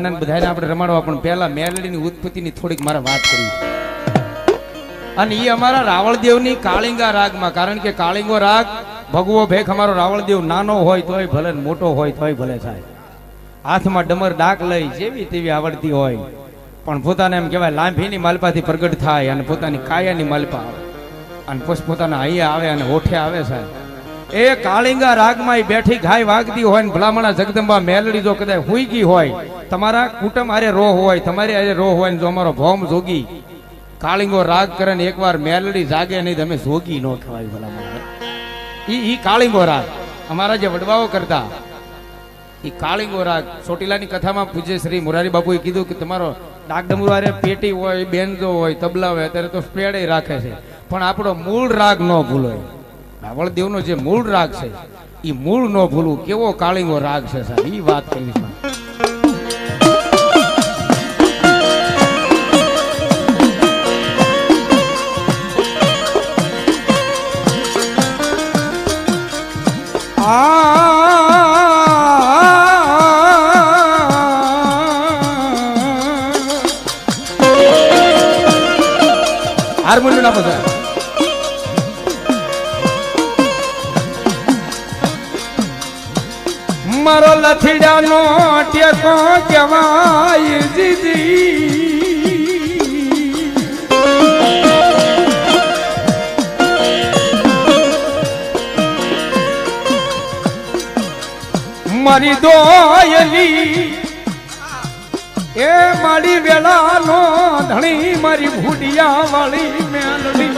આનંદ બધાને આપણે રમાડવા, પણ પહેલા મેલડીની ઉત્પત્તિની થોડીક મારે વાત કરી અને એ અમારા રાવળદેવની કાળિંગા રાગમાં, કારણ કે કાળિંગો રાગ ભગવો ભેખ અમારો રાવળદેવ નાનો હોય તોય ભલે મોટો હોય તોય ભલે થાય. હાથમાં ડમર ડાક લઈ, જેવી તેવી આવડતી હોય. પણ પોતાને એમ કહેવાય, લાંભીની માલપાથી પ્રગટ થાય અને પોતાની કાયાની માલપા આવે. અને પોતાના અહીંયા આવે અને ઓઠે આવે સાહેબ. એ કાળિંગા રાગમાં બેઠી ગાય વાગતી હોય ને ભલામણા જગદંબા મેલડી જો કદાચ હુઈ ગઈ હોય, તમારા કુટુંબ આરે રોહ હોય, તમારી આરે રોહ હોય ને જો અમારો ભોમ જોગી. કાળિંગો રાગ કરે ને એકવાર મેલડી જાગે નહીં તમે જોગી ન કહેવાય ભલામણા. ઈ ઈ કાળિંગો રાગ. અમારા જે વડવાઓ કરતા, ઈ કાળિંગો રાગ. ચોટીલાની કથામાં પૂજ્ય શ્રી મુરારી બાપુએ કીધું કે તમારો ડાકડમરુઆરે પેટી હોય, બેનજો હોય, તબલા હોય, અત્યારે તો સ્પેડે રાખે છે. પણ આપણો મૂળ રાગ ન ભૂલો રાવળદેવનો જે મૂળ રાગ છે એ મૂળ ન ભૂલવું કેવો કાળિંગો રાગ છે સાહેબ એ વાત કરવી ટેકો કહેવાય દીદી મારી દોયલી, એ મારી વેળાનો ધણી, મારી ભૂડિયા વાળી મેલડી.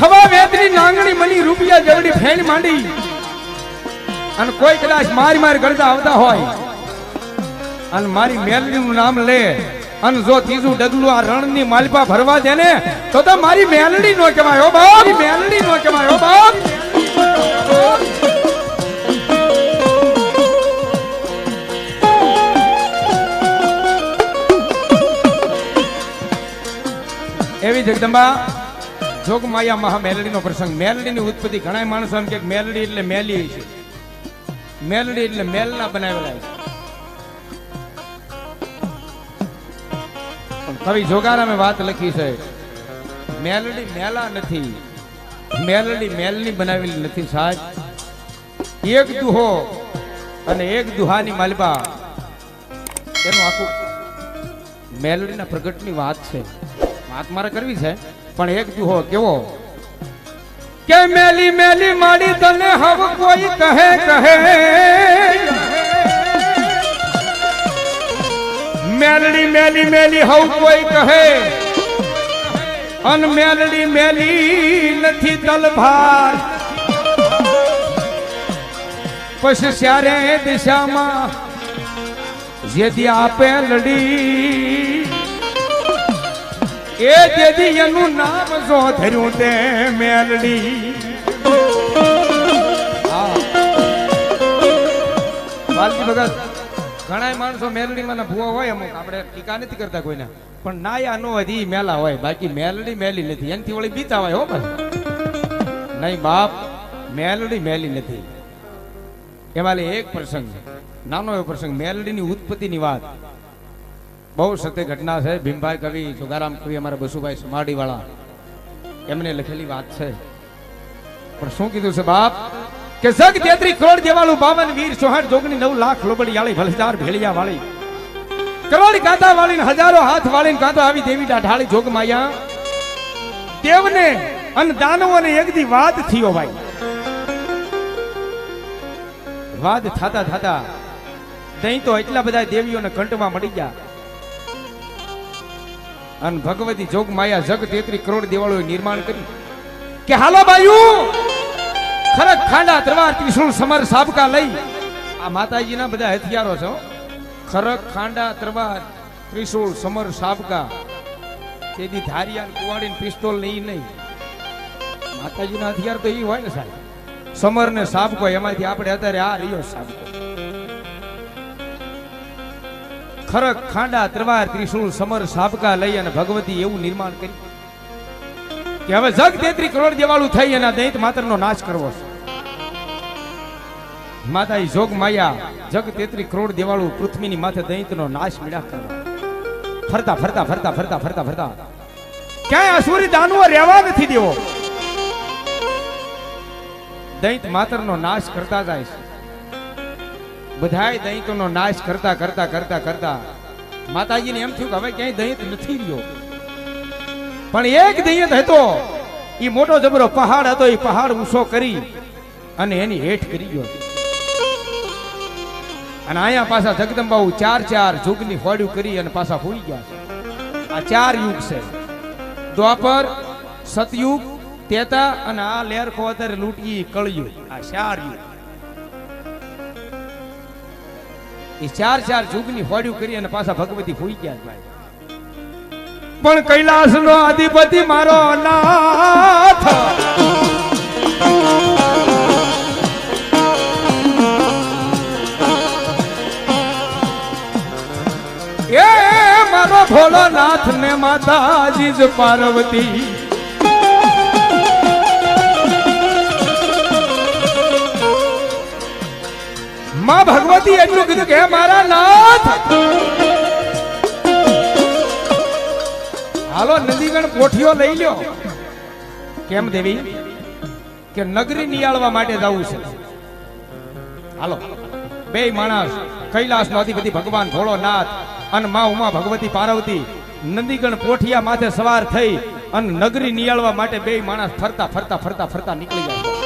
હવા વેદની નાંગણી મની રૂપિયા જવડી ફેણ માંડી. અને કોઈ કદાચ મારી મારી કરતા આવતા હોય અને મારી મેલડીનું નામ લે અને જો ત્રીજું ડગલું આ રણની માલપા ભરવા દે ને, તો તો મારી મેલડી નો કહેવાય ઓ બાપ. મેલડી નો કહેવાય હો બાપ. એવી જગદંબા જોગમાયા મહા મેલડીનો પ્રસંગ. મેલડીની ઉત્પત્તિ ઘણા માણસો એમ કે મેલડી એટલે મેલી છે. મેલડી એટલે મેલના બનાવેલા છે. કવિ જોગારામે વાત લખી છે, મેલડી મેલા નથી. મેલડી મેલની બનાવેલી નથી સાહેબ. એક દુહો અને એક દુહાની માલબા. એનું આખું મેલડીના પ્રગટની વાત છે. વાત મારે કરવી છે, પણ એક દુહો કેવો? કે મેલી મેલી માડી તને હવ કોઈ કહે કહે. મેલડી મેલી મેલી હવ કોઈ કહે. અન મેલડી મેલી નથી તલભાર પછી સ્યારે દિશામાં જેથી આપે લડી. એ દેદી એનું નામ જો ધર્યું તે મેલડી. વાલજી ભગત ઘણા માણસો મેલડીમાં ભૂવા હોય અમુક. આપણે ટીકા નથી કરતા કોઈને. પણ નાયા નો ઈ મેલા હોય. બાકી મેલડી મેલી નથી. એનથી વળી બીતા હોય હો બસ. નહીં બાપ, મેલડી મેલી નથી. એમાં એક પ્રસંગ. નાનો એવો પ્રસંગ. મેલડીની ઉત્પત્તિની વાત. બહુ સત્ય ઘટના છે. ભીમભાઈ કવિ જોગારામ કવિ, અમારા બસુભાઈ સુમાડીવાળા. એમને લખેલી વાત છે. પણ શું કીધું છે બાપ? કે જગ તેત્રી કરોડ દેવાલું બાવન વીર ચોહાણ જોગની નવ લાખ લોબડિયાળી ભલજાર ભેળિયા વાળી કરોડ કાંતા વાળી ને હજારો હાથ વાળી ને કાંતો આવી દેવી ડાઢાળી જોગ માયા. દેવને અને દાનવોને એક દી વાત થયો ભાઈ. વાદ થાતા થાતા દહીં તો એટલા બધા દેવીઓને કંઠમાં મળી ગયા. અને ભગવતી જોગ માયા જગ તેત્રી કરોડ દેવાળો નિર્માણ કર્યું કે હાલો બાયુ! ખરક ખાંડા તરવાર ત્રિશુળ, સમર, સાબકા લઈ. આ માતાજીના બધા હથિયારો છે. ખરક ખાંડા તરવાર ત્રિશુળ, સમર, સાબકા. તેથી ધારિયા કુવાડી પિસ્તોલ ને ઈ નહીં. માતાજીના હથિયાર તો એ હોય ને સાહેબ. સમર ને સાબકો, એમાંથી આપણે અત્યારે આ રહ્યો સાબકો. ખરક, ખાંડા, તરવાર, ત્રિશુળ, સમર, સાબકા લઈ અને ભગવતી એવું નિર્માણ કર્યું કે હવે જગ તેત્રી કરોડ દેવાળું થઈ એના દૈત માત્ર નો નાશ કરવો છે. માતા જોગ માયા, જગ તેત્રી કરોડ દેવાળું પૃથ્વીની માથે દૈતનો નાશ મીડા કરવો. ફરતા ફરતા ફરતા ફરતા ફરતા ફરતા. ક્યાંય અસુરી દાનવો રહેવા નથી દેવો. દૈત માત્રનો નાશ કરતા જાય છે. બધાય દૈતોનો નાશ કરતા કરતા કરતા કરતા માતાજીને એમ થયું કે હવે ક્યાંય દૈત નથી રહ્યો. પણ એક દૈત હતો એ મોટો જબરો પહાડ હતો એ પહાડ ઊંચો કરી અને એની હેઠ કરી ગયો. અને અહીંયા પાછા જગદંબાઉ ચાર ચાર જુગની હોડ્યું કરી અને પાછા હોઈ ગયા આ ચાર યુગ છે. દ્વાપર, સતયુગ, તેતા અને આ લેરખો અત્યારે લૂંટી કળયુગ. આ ચાર યુગ. એ ચાર ચાર જુગની હોડ્યું કરી અને પાછા ભગવતી ફૂઈ ગયા ભાઈ. પણ કૈલાસ નો અધિપતિ મારો નાથ એ મારો ભોળાનાથ ને માતાજી જ પાર્વતી. માં ભગવતી એટલું કીધું કે મારા નાથ! હાલો, નદીગણ કોઠીઓ લઈ લ્યો. કેમ દેવી? કે નગરી નિયાળવા માટે જવું છે. હાલો, બે માણસ કૈલાસ નો અધિપતિ ભગવાન ભોળોનાથ અને મા ઉમા ભગવતી પાર્વતી, નંદીગણ પોઠિયા માથે સવાર થઈ અને નગરી નિયાળવા માટે બે માણસ ફરતા ફરતા ફરતા ફરતા નીકળી ગયા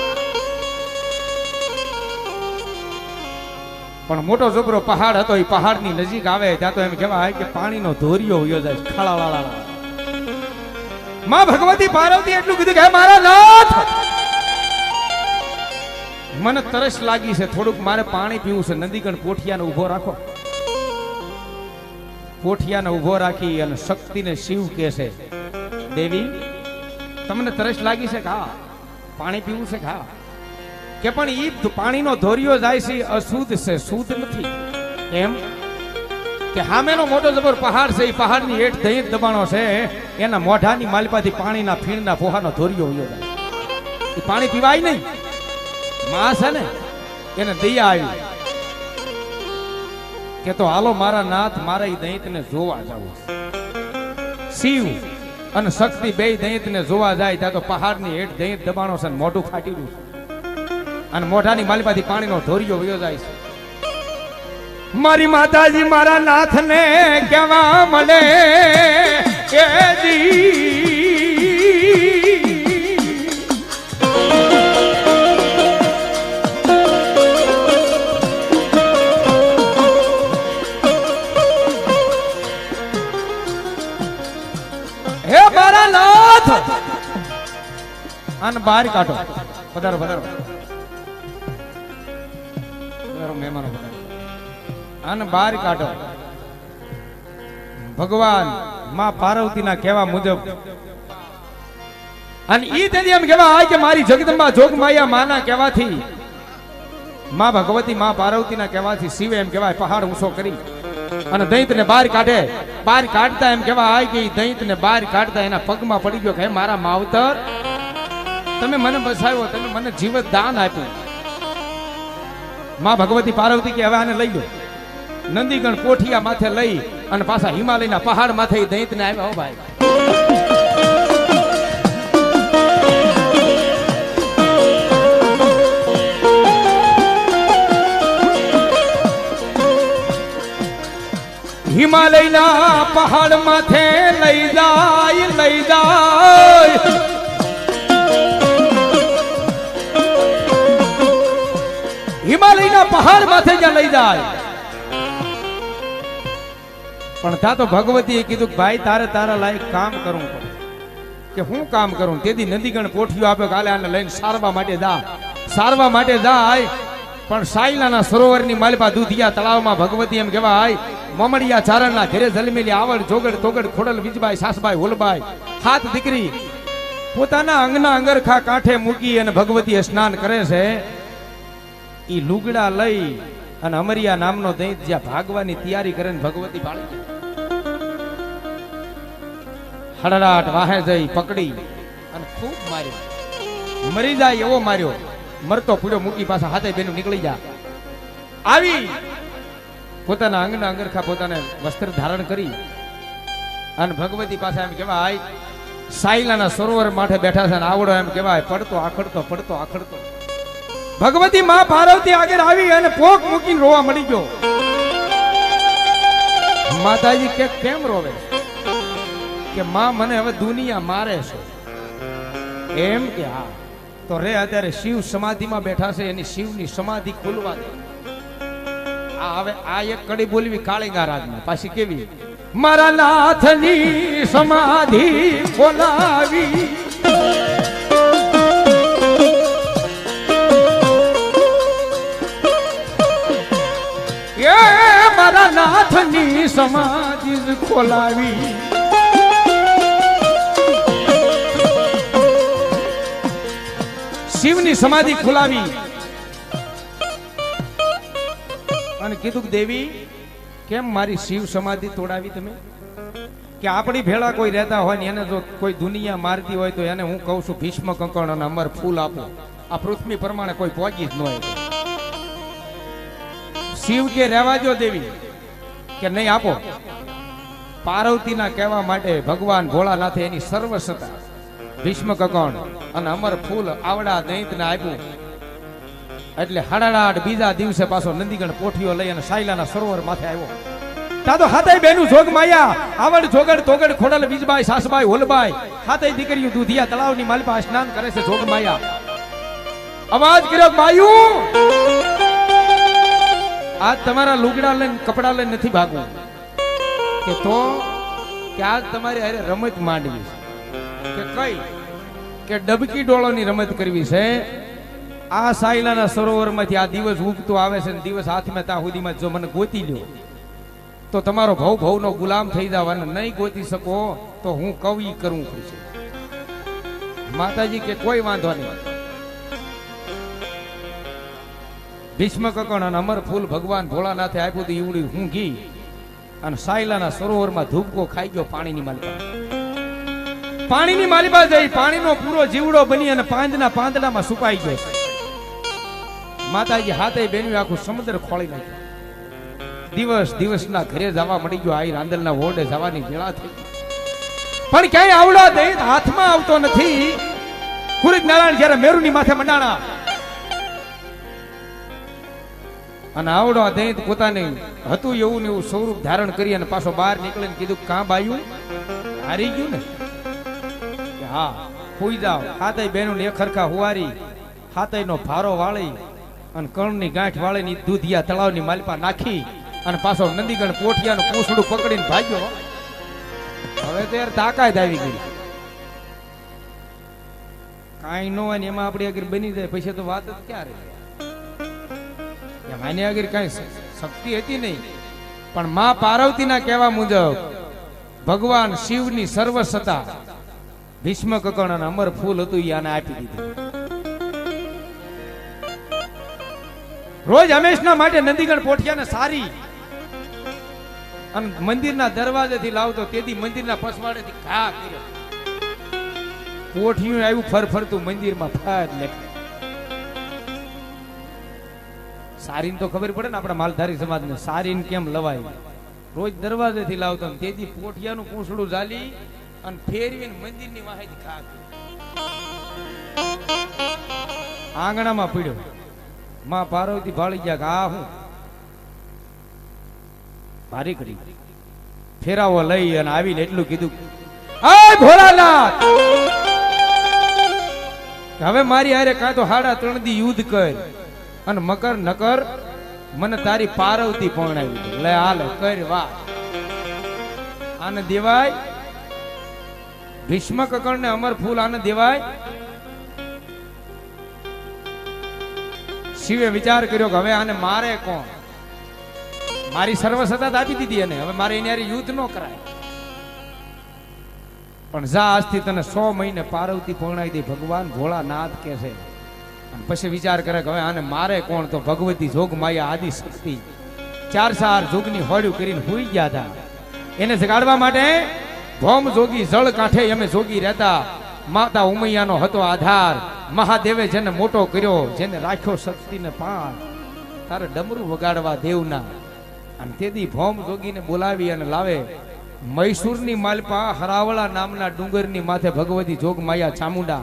પણ મોટો જબરો પહાડ હતો, એ પહાડની નજીક આવે, ત્યાં તો એમ કહેવાય કે પાણીનો ધોરિયો હોયો જાય ખાળાવાળા માં ભગવતી પાર્વતી એટલું કીધું કે મારા નાથ મને તરસ લાગી છે, થોડુંક મારે પાણી પીવું છે, નદીગણ પોઠિયાને ઊભો રાખો. પોઠિયાને ઊભો રાખી અને શક્તિને શિવ કહે છે, દેવી, તમને તરસ લાગી છે ખા પાણી પીવું છે હા? કે પણ ઈ પાણીનો ધોરિયો જાય છે, અશુદ્ધ છે, શુદ્ધ નથી. એમ? કે હામેનો મોટો જબર પહાડ છે એ પહાડની હેઠ દહીં દબાણો છે, એના મોઢાની માલપાથી પાણીના ફીણના ફોહાનો ધોરિયો વયો જાય. એ પાણી પીવાય નહીં. માં છે ને, એને દયા આવી. કે તો હાલો મારા નાથ, મારા ઈ દૈતને જોવા જવું. શિવ અને શક્તિ બે દૈતને જોવા જાય, ત્યાં તો પહાડની હેઠ દૈત દબાણો છે મોઢું ફાટી રહ્યું છે. અને મોઢાની માલિપાથી પાણીનો ધોરિયો વયો જાય છે. મારી માતાજી મારા નાથને કેવા મળે જી. હે મારા નાથ! આને બહાર કાઢો. પધારો પધારો મહેમાનો આને બહાર કાઢો. ભગવાનમાં પાર્વતીના કહેવા મુજબ. અને ઈ તેથી એમ કહેવા કે મારી જગદંબા જોગમાયા માના કહેવાથી, માં ભગવતી, માં પાર્વતીના કહેવાથી શિવે એમ કહેવાય, પહાડ ઊંચો કરી. અને દૈતને બહાર કાઢે. બહાર કાઢતા એમ કહેવા આય કે દૈત દૈતને બહાર કાઢતા એના પગમાં પડી ગયો કે મારા માવતર, તમે મને બસાવ્યો, તમે મને જીવત દાન આપ્યું. માં ભગવતી પાર્વતી કે હવે આને લઈ લો. નંદીગણ કોઠિયા માથે લઈ અને પાછા હિમાલયના પહાડ માથે દૈત ને આવ્યા ભાઈ. હિમાલયના પહાડ માથે લઈ જાય લઈ જાય. પહાડ માથે જ્યાં લઈ જાય. પણ તા તો ભગવતીએ કીધું ભાઈ, તારે તારા લાયક કામ કરવું પડે. કે હું કામ કરું? તેથી નદીગણ પોઠિયો આપે કાલે આને લઈને સારવા માટે જા. સારવા માટે જાય, પણ સાયલાના સરોવરની માલપા દૂધિયા તળાવમાં ભગવતી એમ કહેવાય, મમડિયા ચારણના ઘેરે જલમેલી આવડ જોગડ તોગડ, ખોડલ વીજબાઈ, સાસબાઈ, હોલબાઈ, હાથ દીકરી, પોતાના અંગના અંગરખા કાંઠે મૂકી અને ભગવતી સ્નાન કરે છે. ઈ લુગડા લઈ અને અમરિયા નામનો દૈત જ્યાં ભાગવાની તૈયારી કરે ને ભગવતી ભાળી. હડડાટ વાહે જઈ પકડી અને ખૂબ માર્યો. મરી જાય એવો માર્યો. મરતો પૂર્યો મૂકી પાછા હાથે બેનું નીકળી જા. આવી. પોતાના અંગના અંગરખા પોતાને વસ્ત્ર ધારણ કરી અને ભગવતી પાસે એમ કહેવાય, સાયલાના સરોવર માથે બેઠા છે અને આવડો એમ કહેવાય, પડતો આખડતો પડતો આખડતો. ભગવતી માં પાર્વતી આગળ આવી અને પોક મૂકીને રોવા મળી ગયો. માતાજી કે, કેમ રોવે કે માં મને હવે દુનિયા મારે છે. એમ કે, હા, તો રે અત્યારે શિવ સમાધિમાં બેઠા છે, એની શિવની સમાધિ ખોલવા દે. આ હવે, આ એક કડી બોલવી કાળીંગા રાજમાં. પાછી કેવી? મારા નાથની સમાધિ ખોલાવી મારા નાથની સમાધિ ખોલાવી. શિવની સમાધિ ખોલાવી. અને કીધું દેવી, કેમ મારી શિવ સમાધિ તોડાવી તમે? કે આપણી ભેળા કોઈ રહેતા હોય ને એને જો કોઈ દુનિયા મારતી હોય તો એને હું કહું છું, ભીષ્મ કંકણ અને અમર ફૂલ આપો. આ પૃથ્વી પ્રમાણે કોઈ પહોંચી જ ન હોય. શિવ કે રહેવા જો દેવી? કે નહીં આપો? પાર્વતીના કહેવા માટે ભગવાન ભોળાનાથે એની સર્વ ભીષ્મ કકોણ અને અમર ફૂલ, આવડા દૈંતને આપ્યું. એટલે હડાડાટ બીજા દિવસે પાછો નંદીગણ પોઠીઓ લઈ અને સાયલાના સરોવર માથે આવ્યો. તાતો હાથે બેનું જોગ માયા, આવડ જોગડ તોગડ ખોડલ બીજબાઈ, સાસબાઈ, હોલબાઈ હાથે દીકરીઓ દૂધિયા, તળાવની માલપા સ્નાન કરે છે જોગ માયા. અવાજ કર્યો માયું! આજ તમારા લુગડા લઈને, કપડા લઈને નથી ભાગવું. કે તો કે આજ તમારી અરે રમત માંડવી છે. કે કઈ? કે ડબકી ડોળોની રમત કરવી છે. આ સાયલાના સરોવરમાંથી આ દિવસ ઉગતો આવે છે ને દિવસ હાથમાં ત્યાં સુધીમાં જો મને ગોતી લ્યો, તો તમારો ભવ ભવનો ગુલામ થઈ જવાનો નહીં ગોતી શકો તો હું કવિ કરવું પડશે માતાજી કે કોઈ વાંધો નહીં. ભીષ્મ કકણ અને અમર ફૂલ ભગવાન ભોળાનાથે આપ્યું હતું ઈવડી હું અને સાયલાના સરોવરમાં ધૂપકો ખાઈ ગયો પાણીની માલિકા. પાણીની માલિકા જઈ પાણીનો પૂરો જીવડો બની અને પાંદના પાંદડામાં સુકાઈ ગયો. માતાજી હાથે બેન્યું, આખું સમુદ્ર ખોળી નાખ્યો. દિવસ દિવસના ઘરે જવા મળી ગયો. આઈ રાંદલના વોર્ડે જવાની વેળા થઈ પણ ક્યાંય આવડા દે હાથમાં આવતો નથી. કુરિત નારાયણ જ્યારે મેરુની માથે મંડાણા અને આવડો દૈત પોતાને હતું એવું ને એવું સ્વરૂપ ધારણ કરી અને પાછો બહાર નીકળીને કીધું, કાં બાયું? હારી ગયું ને? હા. હુઈ જાવ હાથે બહેનો ને ખરખા હુવારી હાથે નો ભારો વાળી અને કણની ગાંઠ વાળીને દૂધિયા તળાવની માલપા નાખી અને પાછો નંદીગણ પોઠિયાનું પૂછડું પકડીને ભાગ્યો. હવે તો યાર તાકાત આવી ગઈ. કાંઈ ન હોય એમાં આપણી આગળ બની જાય. પછી તો વાત જ ક્યારે એમ આની આગળ કઈ શક્તિ હતી નહીં. પણ માં પાર્વતીના કહેવા મુજબ ભગવાન શિવની સર્વ ભીષ્મ અને અમર ફૂલ હતું આને આપી દીધું. રોજ હંમેશના માટે નંદીગણ પોઠિયાને સારી અને મંદિરના દરવાજેથી લાવતો, તેથી મંદિરના પસવાડેથી ઘા કર્યો. પોઠિયું આવ્યું ફર ફરતું મંદિરમાં ફર લેખે સારીને તો ખબર પડે ને આપણા માલધારી સમાજને, સારીને કેમ લવાય? રોજ દરવાજેથી લાવતો તેથી પોઠિયાનું પૂંછડું ઝાલી અને ફેરવીને મંદિરની માહિતી ખા આંગણામાં પીડ્યો. માં પાર્વતી ભાળી ગયા આ હું? ભારી કરી. ફેરાવો લઈ અને આવીને એટલું કીધું આ ભોળાનાથ! હવે મારી હારે કાં તો હાડા ત્રણ દી યુદ્ધ કર. અને મકર નકર મને તારી પાર્વતી પરણાવી દે. લે હાલ, કર વાહ. આને દેવાય ભીષ્મ કકણ ને અમર ફૂલ, આને દેવાય શિવે વિચાર કર્યો કે હવે આને મારે કોણ? મારી સર્વસત્તા આપી દીધી એને. હવે મારે એની યુદ્ધ ન કરાય. પણ જા, આજથી તને સો મહિને પાર્વતી પરણાવી દે. ભગવાન ભોળાનાથ કે છે અને પછી વિચાર કરે કે હવે આને મારે કોણ? તો ભગવતી જોગ માયા આદિ ચાર ચાર જોગની હોડ્યું કરીને હુઈ ગયા હતા એને જગાડવા માટે ભોમ જોગી જળ કાંઠે અમે જોગી રહેતા. માતા ઉમૈયાનો હતો આધાર. મહાદેવે જેને મોટો કર્યો, જેને રાખ્યો શક્તિને પાર. તારે ડમરું વગાડવા દેવના. અને તેથી ભોમ જોગીને બોલાવી અને લાવે. મૈસૂરની માલપા હરાવળા નામના ડુંગરની માથે ભગવતી જોગ માયા ચામુંડા.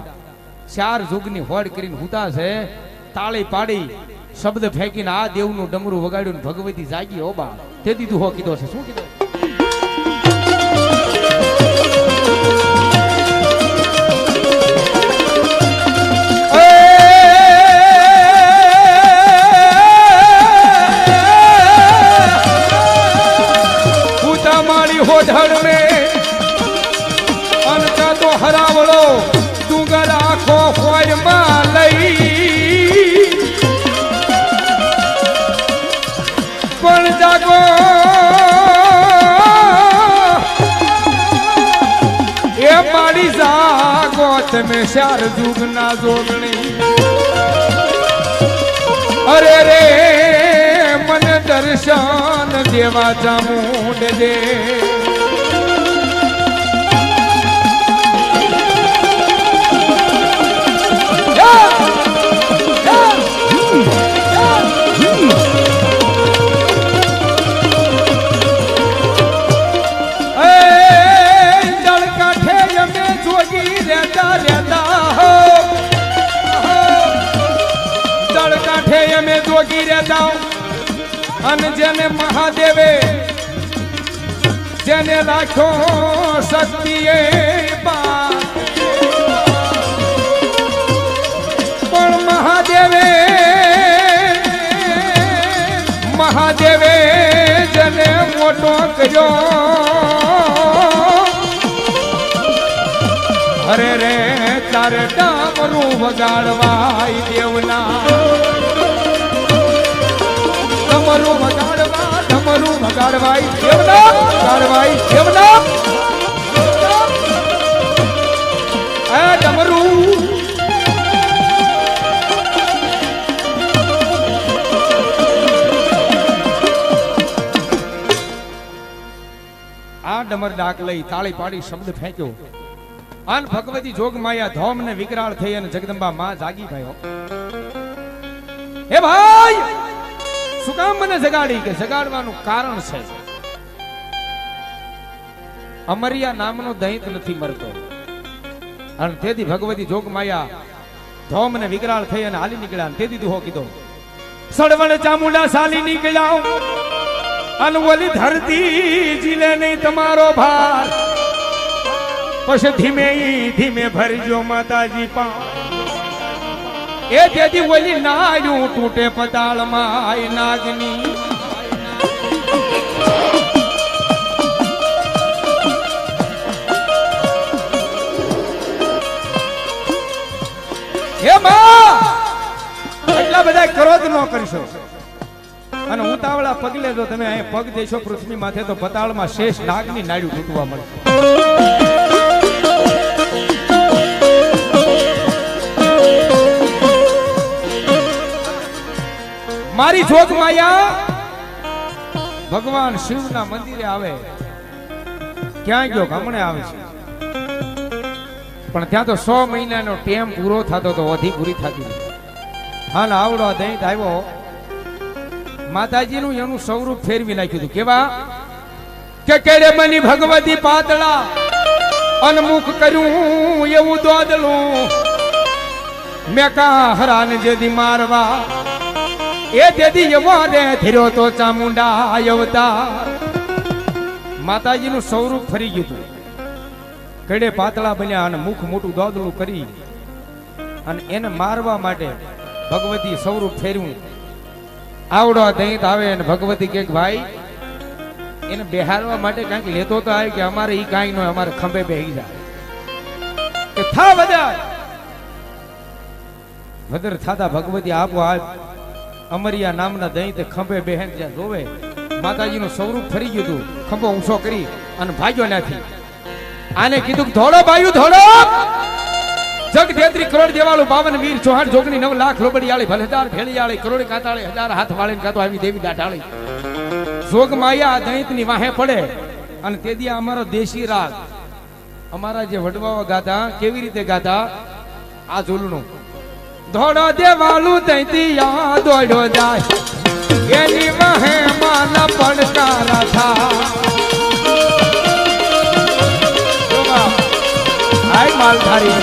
ચાર જુગની હોડ કરીને હુતા છે. તાળી પાડી, શબ્દ ફેંકીને આ દેવનું ડમરું વગાડ્યું ભગવતી જાગી હો બા દીધું તું હો કીધો છે. શું કીધો? હોધડ મે અનકા તો હરાવળો મારી જાગો તમે શાર જુગના જોગણી. અરે રે મને દર્શન દેવા જામુંડ દે એ અને જેને મહાદેવે, જેને રાખ્યો શક્તિએ. પણ મહાદેવે મહાદેવે જેને મોટો કર્યો અરે રે તારે ડામરું વગાડવાય દેવના ડમરું વગાડવા ડમરું વગાડવાય. દેવના વગાડવાય દેવના આ ડમરું આ ડમર ડાક લઈ તાળી પાડી શબ્દ ફેંક્યો. આન ભગવતી જોગ માયા ધોમ ને વિકરાળ થઈ અને જગદંબા માં જાગી ગયો. હે ભાઈ! શું કામ મને જગાડી કે? જગાડવાનું કારણ છે. અમરિયા નામનો દૈત નથી મરતો. અને તેથી ભગવતી જોગ માયા ધોમ ને વિકરાળ થઈ અને હાલી નીકળ્યા. તેથી દુહો કીધો સડવણ ચામુંડા સાલી નીકળ્યા અનવલી ધરતી જીલે નહીં તમારો ભાર. પછી ધીમે ધીમે ભરજો માતાજી પા એ તેથી ઓલી નાયું તૂટે પતાળમાં આય નાગની. હે માં, એટલા બધા ક્રોધ ન કરશો. અને ઉતાવળા પગલે જો તમે અહીં પગ દેશો પૃથ્વી માથે, તો પતાળમાં શેષ નાગની નાડ્યું તૂટવા મળશે. જોગ માયા, ભગવાન શિવના મંદિરે આવે. ક્યાં ગયો? હમણે આવે છે. પણ ત્યાં તો સો મહિનાનો ટેમ પૂરો થતો તો વધી પૂરી થતી. હાલ આવડો દહીં આવ્યો. માતાજીનું એનું સ્વરૂપ ફેરવી નાખ્યું હતું. કેવા? કે કેડે મની ભગવતી પાતળા અનમુખ કર્યું એવું દોદલું. મેં કા હરાને જેદી મારવા એ દેદી એવો ધીરો તો ચામુંડા અવતાર. માતાજીનું સ્વરૂપ ફરી ગયું કડે પાતળા બન્યા અને મુખ મોટું દોદલું કરી અને એને મારવા માટે ભગવતી સ્વરૂપ ફેર્યું. આવડો દૈત આવે અને ભગવતી કે, ભાઈ, એને બેહારવા માટે કંઈક લેતો તો આવે કે અમારે ઈ કાંઈ નો અમારે ખંભે બેહી જાય કે થા બધા વદર થાતા ભગવતી આપો આ અમરિયા નામના દહીં તે ખંભે બહેન જ્યાં જોવે, માતાજીનું સ્વરૂપ ફરી ગયું હતું. ખંભો ઊંચો કરી અને ભાગ્યો નથી આને કીધું ધોળો ભાઈ ધોળો! જગ તેત્રી કરોડ દેવાળું બાવન વીર ચૌહાણ જોગણી નવ લાખ લોબડિયાળી ભલેદાર ભેળિયાળી, કરોડ કાતાળી હજાર હાથ વાળી કાતો આવી દેવી દાઢાળી. જોગ માયા ની વાહે પડે અને તે દી અમારો દેશી રાગ. અમારા જે વડવાઓ ગાતા, કેવી રીતે ગાતા? આ ઝૂલનું. ધોડો દેવાલું દૈતી યા દોડ્યો જાય. એની મહે માના પડકારા થા હાય માલધારી.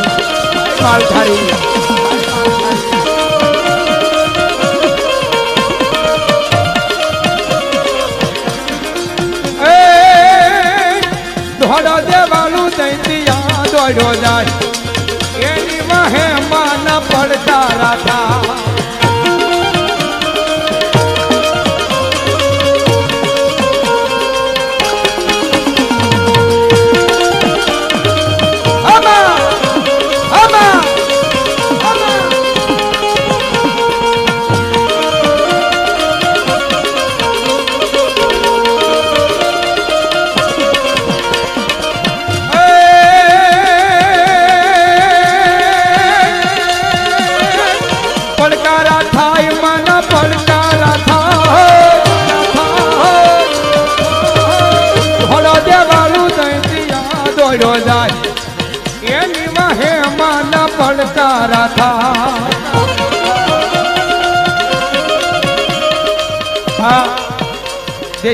માલધારી. પડકારા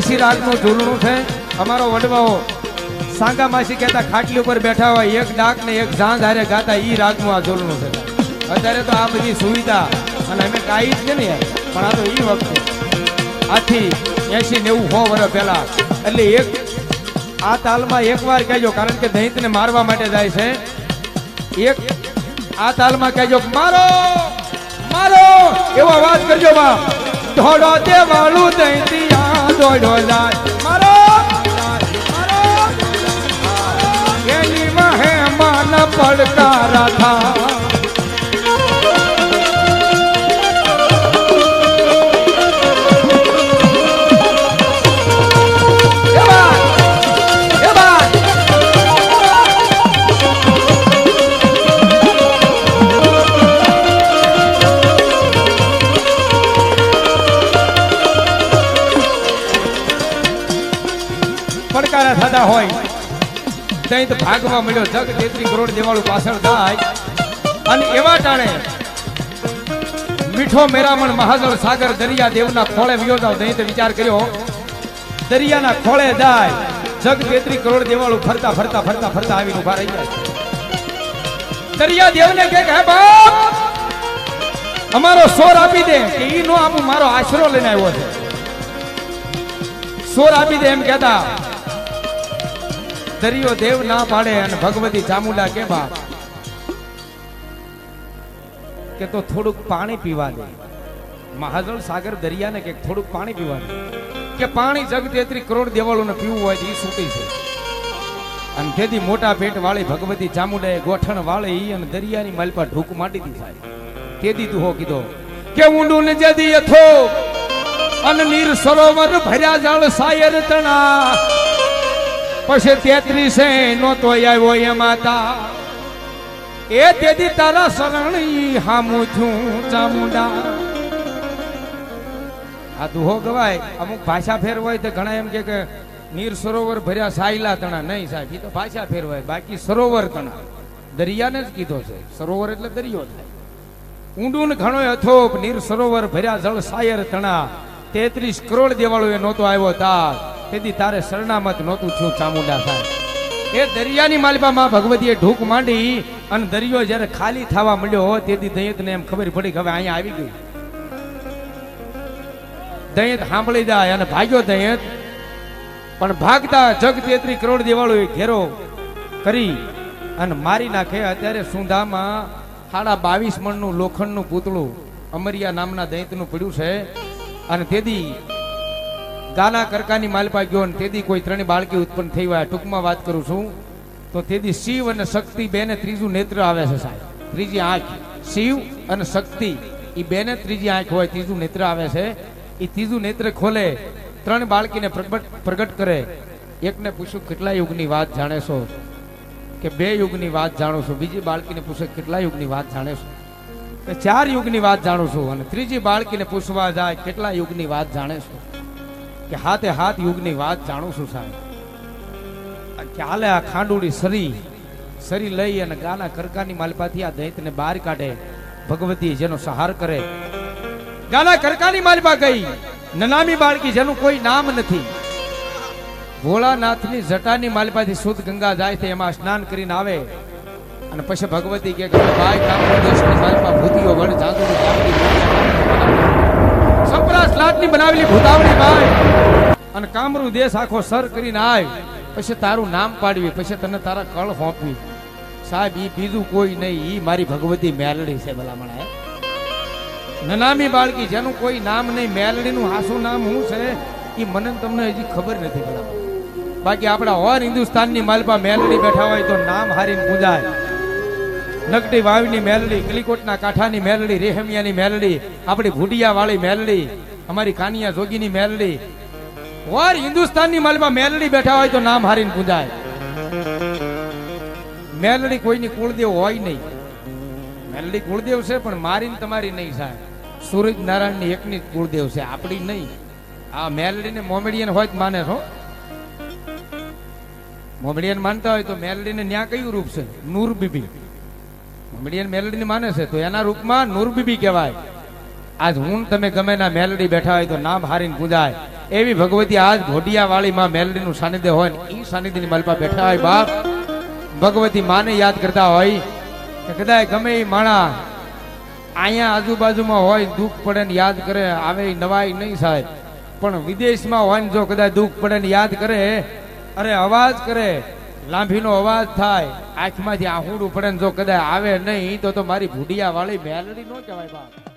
દેશી રાગનું ઝૂલણું છે. અમારો વડવાઓ સાંગા કહેતા, ખાટલી ઉપર બેઠા હોય, એક ડાક ને એક ઝાંઝ હારે ગાતા, ઈ રાગનું આ ઝૂલણું છે. અત્યારે તો આ બધી સુવિધા, અને અમે ગાઈ છે ને પણ આ તો ઈ વખતે. આથી એસી નેવું હો વર્ષ પહેલા. એટલે એક, આ તાલમાં એકવાર કહેજો, કારણ કે દૈતને મારવા માટે જાય છે. એક, આ તાલમાં કહેજો, મારો મારો, એવો અવાજ કરજો બા ઢોડો દેવાળું દૈતિયા દોડો જાય મારો એની વાહે માન પડકારા થા ત્યાં તો ભાગવા મળ્યો. જગ તેત્રી કરોડ દેવાળું પાછળ થાય. અને એવા ટાણે મીઠો મેરામણ મહાજળ સાગર દરિયા દેવના ખોળે વિયો જાવ નહીં તે વિચાર કર્યો, દરિયાના ખોળે જાય. જગ તેત્રી કરોડ દેવાળું ફરતા ફરતા ફરતા ફરતા આવી ઊભા રહી જાય. દરિયા દેવને કે, હે બાપ, અમારો સોર આપી દે. કે ઈ નો આપું મારો આશરો લઈને આવ્યો છે. સોર આપી દે એમ કહેતા. દરિયો દેવ ના પાડે અને ભગવતી ચામુંડા કે કે તો થોડુંક પાણી પીવા દે. મહાજળ સાગર દરિયાને કે થોડુંક પાણી પીવા દે. કે પાણી જગ તેત્રી કરોડ દેવાળોને પીવું હોય ઈ સૂટી છે. અને તેથી મોટા પેટ વાળી ભગવતી ચામુંડાએ ગોઠણ વાળી અને દરિયાની માલપા ઢૂક માટી દી સાહેબ. તેથી તું હો કીધો, કે ઊંડું ને જદી અથો અને નીર સરોવર ભર્યા જળ સાયર તણા. પછી તેત્રીસે નો તો આવ્યો એ માતા. એ તેથી તારા શરણ હામું છું ચામુંડા. આ દુહો ગવાય, અમુક ભાષા ફેર હોય તો ઘણા એમ કે નીર સરોવર ભર્યા સાયલા તણા. નહીં સાહેબ એ તો ભાષા ફેર હોય. બાકી સરોવર તણા. દરિયાને જ કીધો છે. સરોવર એટલે દરિયો થાય. ઊંડું ને ઘણો અથોપ નીર સરોવર ભર્યા જળ સાયર તણા. તેત્રીસ કરોડ દેવાળો નહોતો આવ્યો તાર. તેથી તારે શરણામત નહોતું થયું, ચામુંડા સાહેબ. એ દરિયાની માલિપામાં ભગવતીએ ઢૂક માંડી અને દરિયો જ્યારે ખાલી થવા મળ્યો તેથી દૈયતને એમ ખબર પડી કે હવે અહીંયા આવી ગઈ દૈયત સાંભળી જાય અને ભાગ્યો દૈયત. પણ ભાગતા જગ તેત્રી કરોડ દેવાળો ઘેરો કરી અને મારી નાખે અત્યારે સુંધામાં સાડા બાવીસ મણનું લોખંડનું પૂતળું અમરિયા નામના દૈતનું પડ્યું છે. અને તેદી ગાના કરકાની માલપા ગયો અને તેદી કોઈ ત્રણે બાળકી ઉત્પન્ન થઈ હોય ટૂંકમાં વાત કરું છું, તો તેદી શિવ અને શક્તિ બેને ત્રીજું નેત્ર આવે છે સાહેબ. ત્રીજી આંખ. શિવ અને શક્તિ એ બેને ત્રીજી આંખ હોય, ત્રીજું નેત્ર આવે છે. એ ત્રીજું નેત્ર ખોલે, ત્રણ બાળકીને પ્રગટ પ્રગટ કરે. એકને પૂછ્યું કેટલા યુગની વાત જાણે છો? કે બે યુગની વાત જાણો છો. બીજી બાળકીને પૂછે, કેટલા યુગની વાત જાણે છો? કે ચાર યુગની વાત જાણું છું અને ત્રીજી બાળકીને પૂછવા જાય કેટલા યુગની વાત જાણે છું? કે હાથે હાથ યુગની વાત જાણું છું સાહેબ. ચાલે આ ખાંડુડી સરી સરી લઈ અને ગાના કરકાની માલપાથી આ દૈતને બહાર કાઢે, ભગવતી જેનો સહાર કરે. ગાના કરકાની માલપા ગઈ, નનામી બાળકી જેનું કોઈ નામ નથી. ભોળાનાથની જટાની માલિપાથી શુદ્ધ ગંગા જાય છે, એમાં સ્નાન કરીને આવે. અને પછી ભગવતી કે ભાઈ કામનો દેશની માલિપા ભૂતિઓ વડ જાદુની ચામડી સંપરા સ્લાટની બનાવેલી ભૂતાવણી ભાઈ. અને કામરૂ દેશ આખો સર કરીને આય. પછી તારું નામ પાડવી, પછી તને તારા કળ હોંપવી. સાહેબ, ઈ બીજું કોઈ નહીં, ઈ મારી ભગવતી મેલડી છે ભલામણ નનામી બાળકી, જેનું કોઈ નામ નહીં, મેલડીનું હાસું નામ શું છે એ મને તમને હજી ખબર નથી ભલામણ. બાકી આપણા ઓર હિન્દુસ્તાનની માલપા મેલડી બેઠા હોય તો નામ હારીને પૂજાય નકટી વાવની મેલડી, કલીકોટના કાંઠાની મેલડી, રેહમિયાની મેલડી, આપણી ભુડિયા વાળી મેલડી, અમારી કાનિયા જોગીની મેલડી. ઓર હિન્દુસ્તાનની માલમાં મેલડી બેઠા હોય તો નામ હારીને પૂજાય મેલડી કોઈની કુળદેવ હોય નહીં. મેલડી કુળદેવ છે, પણ મારીને તમારી નહીં સાહેબ. સૂરજ નારાયણની એકની કુળદેવ છે, આપણી નહીં. આ મેલડીને મોમેડિયન હોય જ માને છો? મોમેડિયન માનતા હોય તો મેલડીને ન્યા કયું રૂપ છે? નૂર બીબી. મોમેડિયન મેલડીને માને છે, તો એના રૂપમાં નૂર બીબી કહેવાય. આજ હું તમે ગમે ના મેલડી બેઠા હોય તો નામ હારીને પૂજાય એવી ભગવતી આજ ઘોડિયા વાળી માં મેલડીનું સાનિધ્ય હોય ને એ સાનિધ્યની મલપા બેઠા હોય બાપ. ભગવતી માને યાદ કરતા હોય કે કદાચ ગમે એ માણા અહીંયા આજુબાજુમાં હોય દુઃખ પડે ને યાદ કરે, આવે ઈ નવાઈ નહીં સાહેબ પણ વિદેશમાં હોય ને જો કદાચ દુઃખ પડે ને યાદ કરે, અરે અવાજ કરે લાંભીનો અવાજ થાય. આંખમાંથી આહુડ ઉપડે જો કદાચ આવે નહીં, તો તો મારી ભૂડિયા વાળી મેલડી નો કહેવાય બાપ.